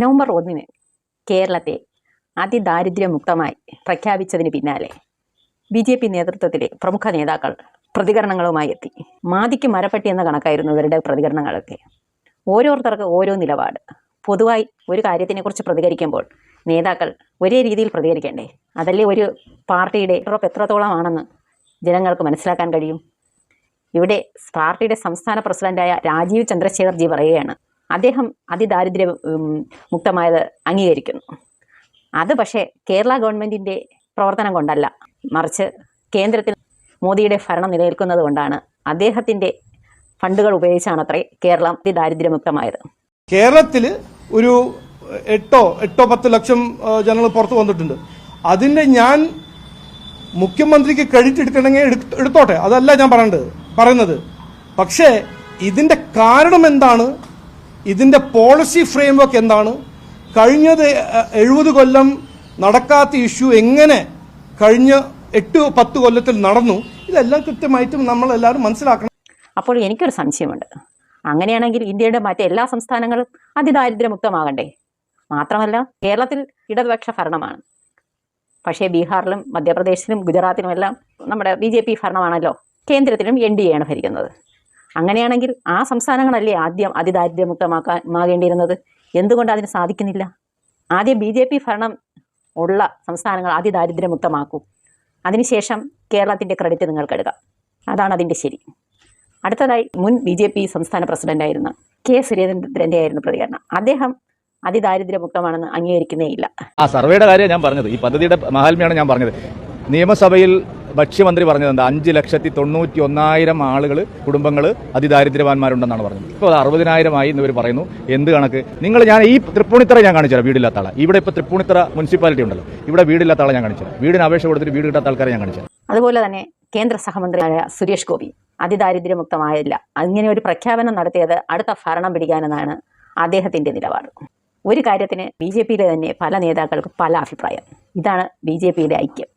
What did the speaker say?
November ഒന്നിന് കേരളത്തെ അതിദാരിദ്ര്യമുക്തമായി പ്രഖ്യാപിച്ചതിന് പിന്നാലെ ബി ജെ പി നേതൃത്വത്തിലെ പ്രമുഖ നേതാക്കൾ പ്രതികരണങ്ങളുമായി എത്തി. മാതിക്ക് മരപ്പട്ടി എന്ന കണക്കായിരുന്നു ഇവരുടെ പ്രതികരണങ്ങളൊക്കെ. ഓരോരുത്തർക്ക് ഓരോ നിലപാട്. പൊതുവായി ഒരു കാര്യത്തിനെക്കുറിച്ച് പ്രതികരിക്കുമ്പോൾ നേതാക്കൾ ഒരേ രീതിയിൽ പ്രതികരിക്കണ്ടേ? അതല്ലേ ഒരു പാർട്ടിയുടെ ഉറപ്പ് എത്രത്തോളമാണെന്ന് ജനങ്ങൾക്ക് മനസ്സിലാക്കാൻ കഴിയും? ഇവിടെ പാർട്ടിയുടെ സംസ്ഥാന പ്രസിഡന്റായ രാജീവ് ചന്ദ്രശേഖർജി പറയുകയാണ്. അദ്ദേഹം അതിദാരിദ്ര്യ മുക്തമായത് അംഗീകരിക്കുന്നു. അത് പക്ഷേ കേരള ഗവൺമെന്റിന്റെ പ്രവർത്തനം കൊണ്ടല്ല. മറിച്ച് കേന്ദ്രത്തിൽ മോദിയുടെ ഭരണം നിലനിൽക്കുന്നത് കൊണ്ടാണ് അദ്ദേഹത്തിന്റെ ഫണ്ടുകൾ ഉപയോഗിച്ചാണത്രേ കേരളം അതിദാരിദ്ര്യമുക്തമായത്. കേരളത്തിൽ ഒരു എട്ടോ എട്ടോ പത്ത് ലക്ഷം ജനങ്ങൾ പുറത്തു വന്നിട്ടുണ്ട്. അതിന്റെ ഞാൻ മുഖ്യമന്ത്രിക്ക് ക്രെഡിറ്റ് എടുക്കണമെങ്കിൽ എടുക്ക- എടുത്തോട്ടെ? അതല്ല ഞാൻ പറയേണ്ടത് പറയുന്നത്. പക്ഷേ ഇതിന്റെ കാരണം എന്താണ്? ഇതിന്റെ പോളിസി ഫ്രെയിംവർക്ക് എന്താണ്? കഴിഞ്ഞത് എഴുപത് കൊല്ലം നടക്കാത്ത ഇഷ്യൂ എങ്ങനെ കഴിഞ്ഞ എട്ട് പത്ത് കൊല്ലത്തിൽ നടന്നു? ഇതെല്ലാം കൃത്യമായിട്ടും നമ്മളെല്ലാവരും മനസ്സിലാക്കണം. അപ്പോൾ എനിക്കൊരു സംശയമുണ്ട്. അങ്ങനെയാണെങ്കിൽ ഇന്ത്യയുടെ മറ്റെല്ലാ സംസ്ഥാനങ്ങളും അതിദാരിദ്ര്യമുക്തമാകണ്ടേ? മാത്രമല്ല കേരളത്തിൽ ഇടതുപക്ഷ ഭരണമാണ്. പക്ഷേ ബീഹാറിലും മധ്യപ്രദേശിലും ഗുജറാത്തിലുമെല്ലാം നമ്മുടെ ബി ജെ പി ഭരണമാണല്ലോ. കേന്ദ്രത്തിലും എൻ ഡി എയാണ് ഭരിക്കുന്നത്. അങ്ങനെയാണെങ്കിൽ ആ സംസ്ഥാനങ്ങളല്ലേ ആദ്യം അതിദാരിദ്ര്യമുക്തമാക്കാൻ മാകേണ്ടിയിരുന്നത് എന്തുകൊണ്ട് അതിന് സാധിക്കുന്നില്ല? ആദ്യം ബി ജെ പി ഭരണം ഉള്ള സംസ്ഥാനങ്ങൾ അതിദാരിദ്ര്യമുക്തമാക്കൂ. അതിനുശേഷം കേരളത്തിന്റെ ക്രെഡിറ്റ് നിങ്ങൾക്കെടുക്കാം. അതാണ് അതിന്റെ ശരി. അടുത്തതായി മുൻ ബി ജെ പി സംസ്ഥാന പ്രസിഡന്റായിരുന്ന കെ സുരേന്ദ്രന്റെ ആയിരുന്നു പ്രതികരണം. അദ്ദേഹം അതിദാരിദ്ര്യമുക്തമാണെന്ന് അംഗീകരിക്കുന്നേയില്ല ആ സർവേയുടെ കാര്യം ഞാൻ പറഞ്ഞത്. ഈ പദ്ധതിയുടെ മഹാത്മ്യമാണ് ഞാൻ പറഞ്ഞത്. നിയമസഭയിൽ ഭക്ഷ്യമന്ത്രി പറഞ്ഞത് എന്താ? അഞ്ച് ലക്ഷത്തി തൊണ്ണൂറ്റി ഒന്നായിരം ആളുകൾ കുടുംബങ്ങൾ അതിദാരിദ്ര്യവാന്മാരുണ്ടെന്നാണ് പറഞ്ഞത്. ഇപ്പോൾ അത് അറുപതിനായിരമായി എന്നിവർ പറയുന്നു. എന്ത് കണക്ക്? നിങ്ങൾ ഞാൻ ഈ തൃപ്പൂണിത്തറ ഞാൻ കാണിച്ചുതരാം വീടില്ലാത്ത ആളെ. ഇവിടെ ഇപ്പോൾ തൃപ്പൂണിത്തറ മുനിസിപ്പാലിറ്റി ഉണ്ടല്ലോ. ഇവിടെ വീടില്ലാത്ത ആളെ ഞാൻ കാണിച്ചുതരാം വീടിന് അപേക്ഷ കൊടുത്തിട്ട് വീട് കിട്ടാത്ത ആൾക്കാരെ ഞാൻ കാണിച്ചുതരാം അതുപോലെ തന്നെ കേന്ദ്ര സഹമന്ത്രിയായ സുരേഷ് ഗോപി അതിദാരിദ്ര്യമുക്തമായില്ല. അങ്ങനെ ഒരു പ്രഖ്യാപനം നടത്തിയത് അടുത്ത ഭരണം പിടിക്കാനെന്നാണ് അദ്ദേഹത്തിന്റെ നിലപാട്. ഒരു കാര്യത്തിന് ബി ജെ പിയിലെ തന്നെ പല നേതാക്കൾക്ക് പല അഭിപ്രായം. ഇതാണ് ബി ജെ പിയിലെ ഐക്യം.